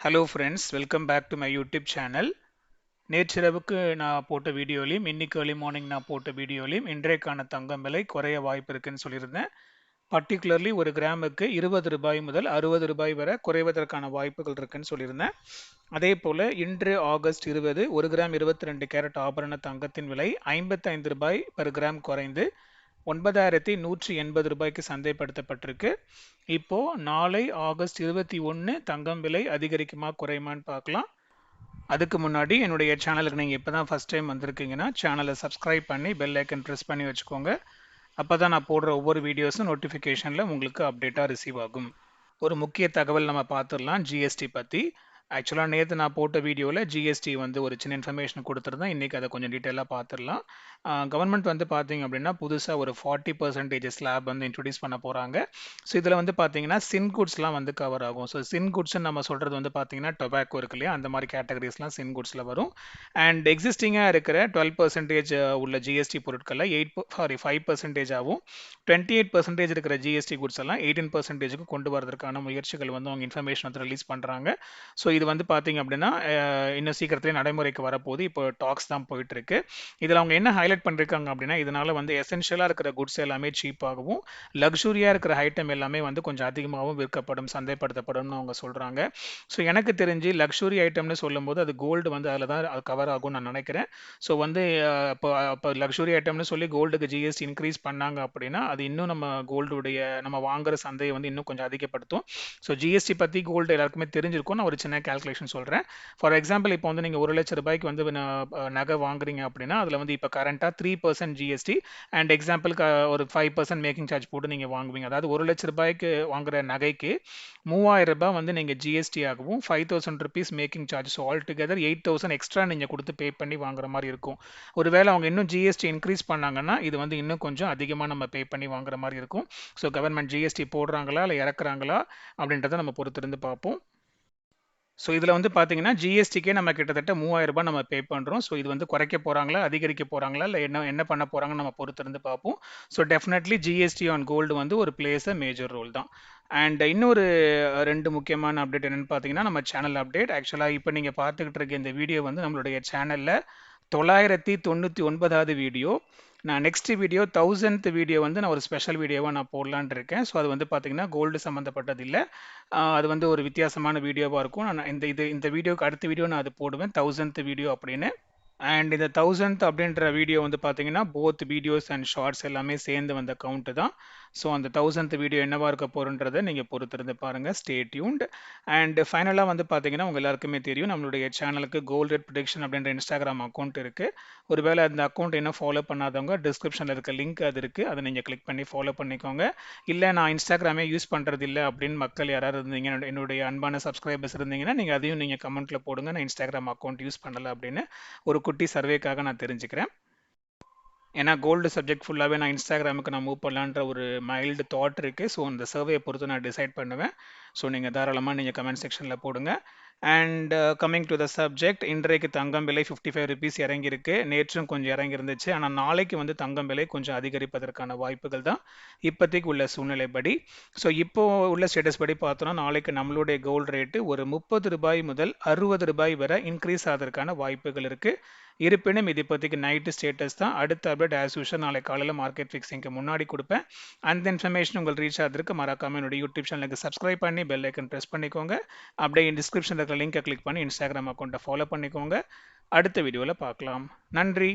Hello friends welcome back to my YouTube channel நேற்றிரவுக்கு நான் போட்ட வீடியோலையும் இன்னைக்கு ஏர்லி மார்னிங் நான் போட்ட வீடியோலையும் இன்றைக்கான தங்கம் விலை குறைய வாய்ப்பு இருக்குன்னு சொல்லியிருந்தேன். பர்டிகுலர்லி ஒரு கிராமுக்கு இருபது ரூபாய் முதல் அறுபது ரூபாய் வரை குறைவதற்கான வாய்ப்புகள் இருக்குன்னு சொல்லியிருந்தேன். அதே போல் இன்று ஆகஸ்ட் இருபது ஒரு கிராம் இருபத்தி ரெண்டு கேரட் ஆபரண தங்கத்தின் விலை ஐம்பத்தைந்து ரூபாய் பெர் கிராம் குறைந்து ஒன்பதாயிரத்தி நூற்றி எண்பது ரூபாய்க்கு சந்தைப்படுத்தப்பட்டிருக்கு. இப்போ நாளை ஆகஸ்ட் இருபத்தி ஒன்று தங்கம் விலை அதிகரிக்குமா குறையுமான்னு பார்க்கலாம். அதுக்கு முன்னாடி என்னுடைய சேனலுக்கு நீங்கள் இப்போ தான் ஃபஸ்ட் டைம் வந்திருக்கீங்கன்னா சேனலை சப்ஸ்கிரைப் பண்ணி பெல் ஐக்கன் ப்ரெஸ் பண்ணி வச்சுக்கோங்க. அப்போ தான் நான் போடுற ஒவ்வொரு வீடியோஸும் நோட்டிஃபிகேஷனில் உங்களுக்கு அப்டேட்டாக ரிசீவ் ஆகும். ஒரு முக்கிய தகவல் நம்ம பார்த்துடலாம். ஜிஎஸ்டி பற்றி ஆக்சுவலாக நேற்று நான் போட்ட வீடியோவில் ஜிஎஸ்டி வந்து ஒரு சின்ன இன்ஃபர்மேஷன் கொடுத்துருந்தேன். இன்றைக்கி அதை கொஞ்சம் டீட்டெயிலாக பார்த்துடலாம் கவர்மெண்ட் வந்து பார்த்தீங்க அப்படின்னா புதுசாக ஒரு ஃபார்ட்டி பர்சன்டேஜ் ஸ்லாப் வந்து இன்ட்ரடியூஸ் பண்ண போகிறாங்க ஸோ இதில் வந்து பார்த்தீங்கன்னா சின் குட்ஸ்லாம் வந்து கவர் ஆகும். ஸோ சின் குட்ஸ்ன்னு நம்ம சொல்கிறது வந்து பார்த்தீங்கன்னா டொபாக்கோ இருக்கு இல்லையா? அந்த மாதிரி கேட்டகரிஸ்லாம் சின் குட்ஸில் வரும். அண்ட் எக்ஸிஸ்டிங்காக இருக்கிற டுவெல் பர்சன்டேஜ் உள்ள ஜிஎஸ்டி பொருட்களில் எயிட் சாரி ஃபைவ் பர்சன்டேஜ் ஆகும் டுவெண்ட்டி எயிட் பர்சன்டேஜ் இருக்கிற ஜிஎஸ்டி குட்ஸ் எல்லாம் எயிட்டீன் பர்சன்டேஜுக்கு கொண்டு வரதுக்கான முயற்சிகள் வந்து அவங்க இன்ஃபர்மேஷன் வந்து ரிலீஸ் பண்ணுறாங்க ஸோ இது வந்து பார்த்தீங்க அப்படின்னா இன்னும் சீக்கிரத்திலே நடைமுறைக்கு வரப்போகுது. இப்போ டாக்ஸ் தான் போயிட்டு இருக்கு இதில் அவங்க என்ன ஹைலைட் பண்ணிருக்காங்க அப்படின்னா இதனால வந்து எசென்ஷியலாக இருக்கிற குட்ஸ் எல்லாமே சீப்பாகவும் லக்ஸுரியாக இருக்கிற ஐட்டம் எல்லாமே வந்து கொஞ்சம் அதிகமாகவும் விற்கப்படும் சந்தைப்படுத்தப்படும்னு அவங்க சொல்கிறாங்க ஸோ எனக்கு தெரிஞ்சு லக்ஸுரி ஐட்டம்னு சொல்லும்போது அது கோல்டு வந்து அதில் தான் கவர் ஆகும் நான் நினைக்கிறேன். ஸோ வந்து இப்போ இப்போ லக்ஸுரி ஐட்டம்னு சொல்லி கோல்டுக்கு ஜிஎஸ்டி இன்க்ரீஸ் பண்ணாங்க அப்படின்னா அது இன்னும் நம்ம கோல்டுடைய நம்ம வாங்குற சந்தையை வந்து இன்னும் கொஞ்சம் அதிகப்படுத்தும். ஸோ ஜிஎஸ்டி பற்றி கோல்டு எல்லாருக்குமே தெரிஞ்சிருக்கும். நான் ஒரு சின்ன கால்குலேஷன் சொல்கிறேன் ஃபார் எக்ஸாம்பிள் இப்போ வந்து நீங்கள் ஒரு லட்ச ரூபாய்க்கு வந்து நகை வாங்குறீங்க அப்படின்னா அதில் வந்து இப்போ கரண்ட்டாக த்ரீ பர்சன்ட் ஜிஎஸ்டி அண்ட் எக்ஸாம்பிளுக்கு ஒரு ஃபைவ் பர்சன்ட் மேக்கிங் சார்ஜ் போட்டு நீங்கள் வாங்குவீங்க. அதாவது ஒரு லட்ச ரூபாய்க்கு வாங்குற நகைக்கு மூவாயிரம் ரூபாய் வந்து நீங்கள் ஜிஎஸ்டி ஆகவும் five thousand rupees making charge so all together eight thousand extra நீங்கள் கொடுத்து பே பண்ணி வாங்குற மாதிரி இருக்கும். ஒருவேளை அவங்க இன்னும் ஜிஎஸ்டி இன்க்ரீஸ் பண்ணாங்கன்னா இது வந்து இன்னும் கொஞ்சம் அதிகமாக நம்ம பே பண்ணி வாங்குற மாதிரி இருக்கும். ஸோ கவர்மெண்ட் ஜிஎஸ்டி போடுறாங்களா இல்லை இறக்குறாங்களா அப்படின்றத நம்ம பொறுத்திருந்து பார்ப்போம். ஸோ இதில் வந்து பார்த்தீங்கன்னா ஜிஎஸ்டிக்கே நம்ம கிட்டத்தட்ட மூவாயிரம் ரூபாய் நம்ம பே பண்ணுறோம் ஸோ இது வந்து குறைக்க போகிறாங்களா அதிகரிக்க போகிறாங்களா இல்லை என்ன என்ன பண்ண போகிறாங்கன்னு நம்ம பொறுத்திருந்து பார்ப்போம் so definitely GST on gold வந்து ஒரு பிளேஸ் அ மேஜர் ரோல் தான். அண்ட் இன்னொரு ரெண்டு முக்கியமான அப்டேட் என்னென்னு பார்த்தீங்கன்னா நம்ம சேனல் அப்டேட் ஆக்சுவலாக இப்போ நீங்கள் பார்த்துக்கிட்டு இருக்க இந்த வீடியோ வந்து நம்மளுடைய சேனலில் தொள்ளாயிரத்தி தொண்ணூற்றி ஒன்பதாவது வீடியோ நான் நெக்ஸ்ட் வீடியோ தௌசண்ட் வீடியோ வந்து நான் ஒரு ஸ்பெஷல் வீடியோவாக நான் போடலான் இருக்கேன். ஸோ அது வந்து பார்த்தீங்கன்னா கோல்டு சம்மந்தப்பட்டது இல்லை. அது வந்து ஒரு வித்தியாசமான வீடியோவாக இருக்கும். நான் இந்த இது இந்த வீடியோக்கு அடுத்த வீடியோ நான் அது போடுவேன். தௌசண்ட் வீடியோ அப்படின்னு. அண்ட் இந்த தௌசண்ட் அப்படின்ற வீடியோ வந்து பார்த்தீங்கன்னா போத் வீடியோஸ் அண்ட் ஷார்ட்ஸ் எல்லாமே சேர்ந்து வந்த கவுண்ட்டு தான். ஸோ அந்த தௌசண்ட் வீடியோ என்னவாக இருக்க போகிறன்றதை நீங்கள் பொறுத்திருந்து பாருங்கள் ஸ்டே டியூன்ட் அண்ட் ஃபைனலாக வந்து பார்த்தீங்கன்னா உங்கள் எல்லாருக்குமே தெரியும் நம்மளுடைய சேனலுக்கு கோல்ட் ரேட் ப்ரிடிக்ஷன் அப்படின்ற இன்ஸ்டாகிராம் அக்கௌண்ட் இருக்குது ஒருவேளை அந்த அக்கௌண்ட் என்ன ஃபாலோ பண்ணாதவங்க டிஸ்கிரிப்ஷனில் இருக்க லிங்க் அது இருக்குது அதை நீங்கள் கிளிக் பண்ணி ஃபாலோ பண்ணிக்கோங்க. இல்லை நான் இன்ஸ்டாகிராமே யூஸ் பண்ணுறது இல்லை அப்படின்னு மக்கள் யாராவது இருந்தீங்க என்னுடைய அன்பான சப்ஸ்கிரைபர்ஸ் இருந்தீங்கன்னா நீங்கள் அதையும் நீங்கள் கமெண்ட்டில் போடுங்க. நான் இன்ஸ்டாகிராம் அக்கௌண்ட் யூஸ் பண்ணலை அப்படின்னு ஒரு குட்டி சர்வேக்காக நான் தெரிஞ்சுக்கிறேன். ஏன்னா கோல்டு சப்ஜெக்ட் ஃபுல்லாகவே நான் இன்ஸ்டாகிராமுக்கு நான் மூவ் பண்ணலான்ற ஒரு மைல்டு தாட் இருக்குது ஸோ அந்த சர்வேயை பொறுத்து நான் டிசைட் பண்ணுவேன். ஸோ நீங்கள் தாராளமாக நீங்கள் கமெண்ட் செக்ஷனில் போடுங்க. And coming to the subject இன்றைக்கு தங்கம் விலை ஃபிஃப்டி ஃபைவ் ருபீஸ் இறங்கியிருக்கு. நேற்றும் கொஞ்சம் இறங்கி இருந்துச்சு ஆனால் நாளைக்கு வந்து தங்கம் விலை கொஞ்சம் அதிகரிப்பதற்கான வாய்ப்புகள் தான் இப்போதைக்கு உள்ள சூழ்நிலைப்படி. ஸோ இப்போ உள்ள ஸ்டேட்டஸ் படி பார்த்தோன்னா நாளைக்கு நம்மளுடைய கோல்டு ரேட்டு ஒரு முப்பது ரூபாய் முதல் அறுபது ரூபாய் வரை இன்க்ரீஸ் ஆகிறதுக்கான வாய்ப்புகள் இருக்குது இருப்பினும் இது இப்போதைக்கு நைட்டு ஸ்டேட்டஸ் தான். அடுத்த அப்டேட் ஆஸ் யூஷுவல் நாளை காலையில் மார்க்கெட் ஃபிக்ஸிங்க்கு முன்னாடி கொடுப்பேன். அந்த இன்ஃபர்மேஷன் உங்களுக்கு ரீச் ஆகிறதுக்கு மறக்காம என்னோட யூடியூப் சேனலுக்கு சப்ஸ்கிரைப் பண்ணி பெல் ஐக்கன் ப்ரெஸ் பண்ணிக்கோங்க. அப்படியே டிஸ்கிரிப்ஷனில் இருக்கிற லிங்கை கிளிக் பண்ணி இன்ஸ்டாகிராம் அக்கௌண்ட்டை ஃபாலோ பண்ணிக்கோங்க. அடுத்த வீடியோவில் பார்க்கலாம். நன்றி.